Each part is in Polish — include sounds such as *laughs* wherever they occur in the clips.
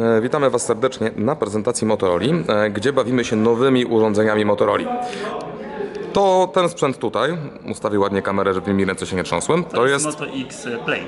E, Witamy Was serdecznie na prezentacji Motorola, e, gdzie bawimy się nowymi urządzeniami Motorola. To ten sprzęt tutaj, ustawię ładnie kamerę, żeby mi ręce się nie trząsły, to jest, Moto X Play.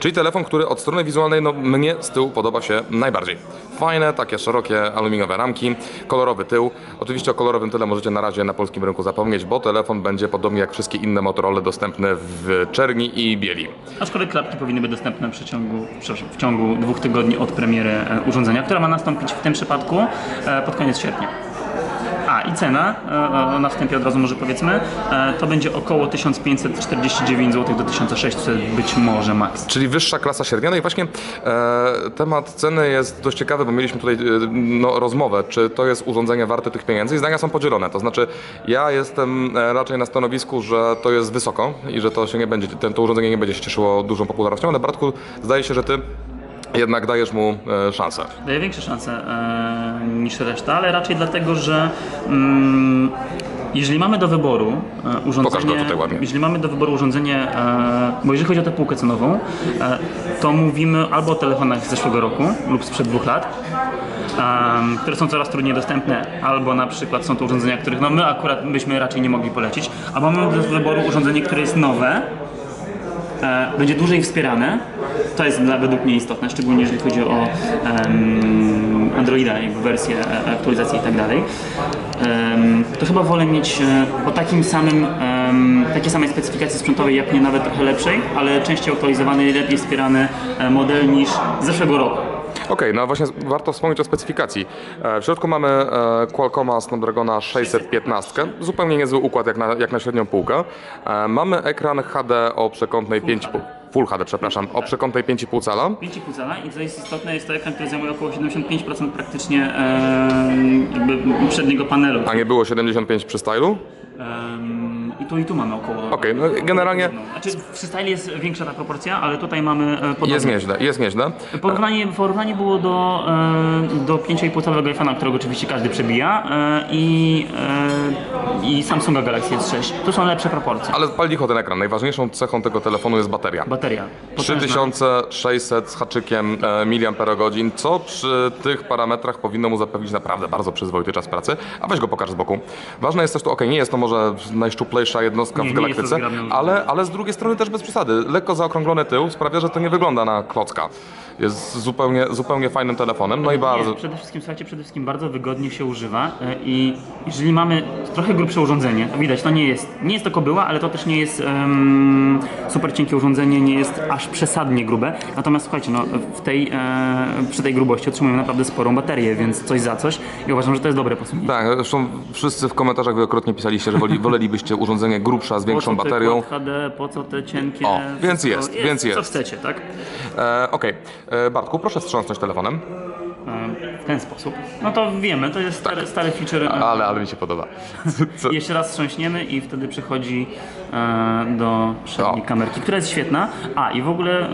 czyli telefon, który od strony wizualnej no, mnie z tyłu podoba się najbardziej. Fajne, takie szerokie aluminiowe ramki, kolorowy tył. Oczywiście o kolorowym tyle możecie na razie na polskim rynku zapomnieć, bo telefon będzie podobnie jak wszystkie inne Motorola dostępny w czerni i bieli. Aczkolwiek klapki powinny być dostępne przepraszam, w ciągu dwóch tygodni od premiery e, urządzenia, która ma nastąpić w tym przypadku e, pod koniec sierpnia. I cena, e, na wstępie od razu może powiedzmy, e, to będzie około 1549 zł do 1600 być może max. Czyli wyższa klasa średnia. No i właśnie e, temat ceny jest dość ciekawy, bo mieliśmy tutaj e, no, rozmowę, czy to jest urządzenie warte tych pieniędzy i zdania są podzielone. To znaczy ja jestem e, raczej na stanowisku, że to jest wysoko i że to się nie będzie, ten, to urządzenie nie będzie się cieszyło dużą popularnością, ale Bartku zdaje się, że ty jednak dajesz mu e, szansę. Daje większe szanse e, niż reszta, ale raczej dlatego, że mm, jeżeli mamy do wyboru e, urządzenie, jeżeli mamy do wyboru urządzenie, e, bo jeżeli chodzi o tę półkę cenową, e, to mówimy albo o telefonach z zeszłego roku lub sprzed dwóch lat, które są coraz trudniej dostępne, albo na przykład są to urządzenia, których no my akurat byśmy raczej nie mogli polecić, albo mamy do wyboru urządzenie, które jest nowe, będzie dłużej wspierane. To jest według mnie istotne, szczególnie jeżeli chodzi o em, Androida, jego wersję, e, aktualizację i tak dalej. To chyba wolę mieć e, o takim samym, takiej samej specyfikacji sprzętowej, jak nie nawet trochę lepszej, ale częściej aktualizowany, lepiej wspierany e, model niż z zeszłego roku. Okej, no a właśnie warto wspomnieć o specyfikacji. W środku mamy Qualcomma Snapdragona 615, zupełnie niezły układ jak na, jak na średnią półkę. Mamy ekran HD o przekątnej 5,5 Full HD, przepraszam, o przekątnej 5,5 cala. 5,5 cala i co jest istotne, jest to ekran, który zajmuje około 75% praktycznie jakby przedniego panelu. A nie było 75 przy stylu? Em, I tu i tu mamy około. Okej, no generalnie Znaczy w freestyle jest większa ta proporcja, ale tutaj mamy e, podobnie. jest nieźle, jest nieźle. Porównanie, porównanie było do, e, do 5,5 calowego iPhone'a, którego oczywiście każdy przebija e, i, i Samsunga Galaxy S6. To są lepsze proporcje. Ale pal licho ten ekran. Najważniejszą cechą tego telefonu jest bateria. Bateria. potężna. 3600 z haczykiem miliamperogodzin, co przy tych parametrach powinno mu zapewnić naprawdę bardzo przyzwoity czas pracy. A weź go pokaż z boku. Ważne jest też to, ok, nie jest to może jednostka Nie, w galaktyce, ale, ale z drugiej strony też bez przesady. Lekko zaokrąglony tył sprawia, że to nie wygląda na klocka. Jest zupełnie, zupełnie fajnym telefonem, no i bardzo... Nie, przede wszystkim, słuchajcie, przede wszystkim bardzo wygodnie się używa e, i jeżeli mamy trochę grubsze urządzenie, to widać, to nie jest, nie jest to kobyła, ale to też nie jest em, super cienkie urządzenie, nie jest aż przesadnie grube. Natomiast słuchajcie, no, w tej, e, przy tej grubości otrzymujemy naprawdę sporą baterię, więc coś za coś i uważam, że to jest dobre posunięcie. Tak, zresztą wszyscy w komentarzach wielokrotnie pisaliście, że woli, wolelibyście urządzenie grubsze, z większą co baterią. HD, po co te cienkie? O, więc jest, więc Co jest. chcecie, tak? E, Okej, E, Bartku, proszę wstrząsnąć telefonem. E, W ten sposób. No to wiemy, to jest stary, stary feature. e, Ale, ale mi się podoba. *laughs* Co? Jeszcze raz wstrząśniemy i wtedy przechodzi e, do przedniej O. kamerki, która jest świetna. A i w ogóle e,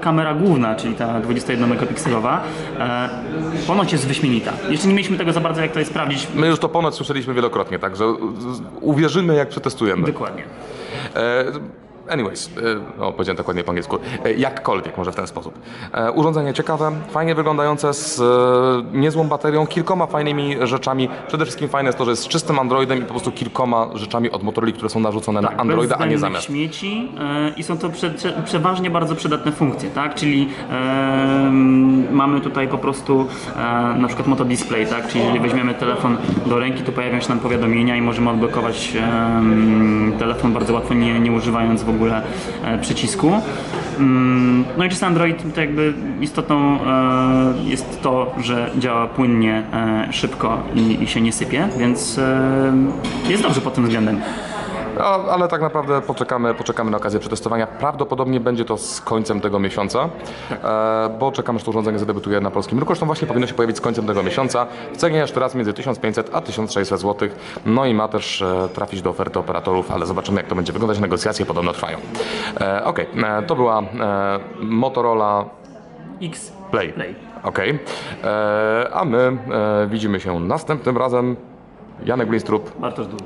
kamera główna, czyli ta 21 megapikselowa, e, ponoć jest wyśmienita. Jeszcze nie mieliśmy tego za bardzo jak to sprawdzić. My już to ponad słyszeliśmy wielokrotnie, także z- uwierzymy jak przetestujemy. Dokładnie. E, Anyways, e, no, powiedziałem tak ładnie po angielsku, e, jakkolwiek może w ten sposób. E, Urządzenie ciekawe, fajnie wyglądające, z e, niezłą baterią, kilkoma fajnymi rzeczami. Przede wszystkim fajne jest to, że jest z czystym Androidem i po prostu kilkoma rzeczami od Motorola, które są narzucone na Androida, Tak, a nie zamiast. śmieci e, i są to prze, prze, przeważnie bardzo przydatne funkcje, tak? Czyli em, mamy tutaj po prostu e, na przykład Moto Display, tak? Czyli jeżeli weźmiemy telefon do ręki, to pojawią się nam powiadomienia i możemy odblokować em, telefon bardzo łatwo, nie, nie używając w ogóle e, przycisku. Mm, No i czysty Android, to jakby istotą e, jest to, że działa płynnie, e, szybko i, i się nie sypie, więc jest dobrze pod tym względem. A, ale tak naprawdę poczekamy, poczekamy na okazję przetestowania. Prawdopodobnie będzie to z końcem tego miesiąca, e, bo czekamy, że to urządzenie zadebiutuje na polskim rynku. Zresztą właśnie powinno się pojawić z końcem tego miesiąca. W cenie jeszcze raz między 1500 a 1600 zł. No i ma też e, trafić do oferty operatorów, ale zobaczymy jak to będzie wyglądać. Negocjacje podobno trwają. E, Okej, e, to była e, Motorola X Play. Play. Okej, E, a my e, widzimy się następnym razem. Janek Blinstrup. Bartosz Dół.